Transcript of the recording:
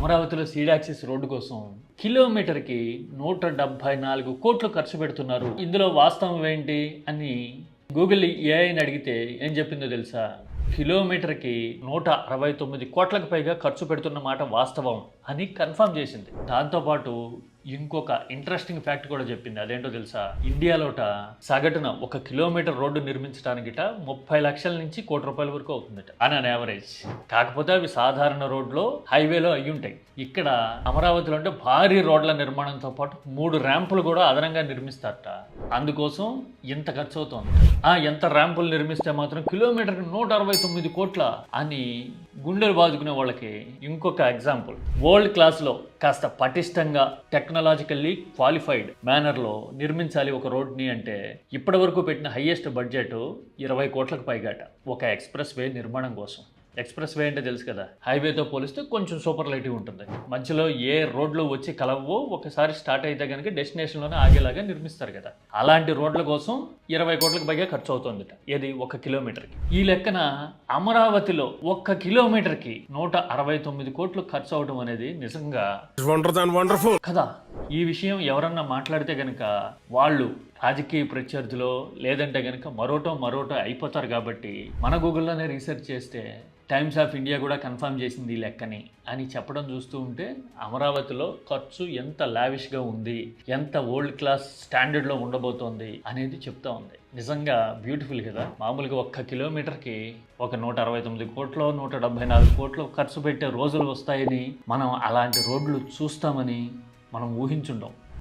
అమరావతిలో సీడాక్సిస్ రోడ్డు కోసం కిలోమీటర్కి నూట డెబ్బై నాలుగు కోట్లు ఖర్చు పెడుతున్నారు. ఇందులో వాస్తవం ఏంటి అని గూగుల్ ఏఐని అడిగితే ఏం చెప్పిందో తెలుసా? కిలోమీటర్కి నూట అరవై తొమ్మిది కోట్లకు పైగా ఖర్చు పెడుతున్న మాట వాస్తవం అని కన్ఫర్మ్ చేసింది. దాంతోపాటు ఇంకొక ఇంట్రెస్టింగ్ ఫ్యాక్ట్ కూడా చెప్పింది. అదేంటో తెలుసా? ఇండియాలోట సగటున ఒక కిలోమీటర్ రోడ్డు నిర్మించడానికిట ముప్పై లక్షల నుంచి కోటి రూపాయల వరకు అవుతుందట అని అన్ యావరేజ్ కాకపోతే అవి సాధారణ రోడ్లో హైవేలో అయి ఉంటాయి. ఇక్కడ అమరావతిలో అంటే భారీ రోడ్ల నిర్మాణంతో పాటు మూడు ర్యాంపులు కూడా అదనంగా నిర్మిస్తారట. అందుకోసం ఎంత ఖర్చు అవుతుంది ఆ ఎంత ర్యాంపులు నిర్మిస్తే మాత్రం కిలోమీటర్కి నూట అరవై తొమ్మిది కోట్ల అని గుండెలు బాదుకునే వాళ్ళకి ఇంకొక ఎగ్జాంపుల్ వరల్డ్ క్లాస్లో కాస్త పటిష్టంగా టెక్నాలజికల్లీ క్వాలిఫైడ్ మేనర్లో నిర్మించాలి ఒక రోడ్ని అంటే ఇప్పటి వరకు పెట్టిన హయ్యెస్ట్ బడ్జెట్ ఇరవై కోట్లకు పైగాట ఒక ఎక్స్ప్రెస్ వే నిర్మాణం కోసం. ఎక్స్ప్రెస్ వే అంటే తెలుసు కదా. హైవేతో పోలిస్తే కొంచెం సూపర్ లైటివ్ ఉంటుంది. మధ్యలో ఏ రోడ్లు వచ్చి కలవో ఒకసారి స్టార్ట్ అయితే కనుక డెస్టినేషన్లోనే ఆగేలాగా నిర్మిస్తారు కదా. అలాంటి రోడ్ల కోసం ఇరవై కోట్లకు పైగా ఖర్చు అవుతుందట. ఏది? ఒక కిలోమీటర్కి. ఈ లెక్కన అమరావతిలో ఒక్క కిలోమీటర్కి నూట అరవై తొమ్మిది కోట్లు ఖర్చు అవడం అనేది నిజంగా వండర్ దాన్ వండర్ఫుల్ కదా. ఈ విషయం ఎవరన్నా మాట్లాడితే కనుక వాళ్ళు రాజకీయ ప్రత్యర్థులో లేదంటే కనుక మరోటో మరోటో అయిపోతారు కాబట్టి మన గూగుల్లోనే రీసెర్చ్ చేస్తే టైమ్స్ ఆఫ్ ఇండియా కూడా కన్ఫర్మ్ చేసింది ఈ లెక్కని అని చెప్పడం చూస్తూ ఉంటే అమరావతిలో ఖర్చు ఎంత లావిష్గా ఉంది ఎంత వరల్డ్ క్లాస్ స్టాండర్డ్లో ఉండబోతోంది అనేది చెప్తా ఉంది. నిజంగా బ్యూటిఫుల్ కదా? మామూలుగా ఒక్క కిలోమీటర్కి ఒక నూట అరవై తొమ్మిది కోట్లు నూట డెబ్బై నాలుగు కోట్లు ఖర్చు పెట్టే రోజులు వస్తాయని మనం అలాంటి రోడ్లు చూస్తామని మనం ఊహించుండం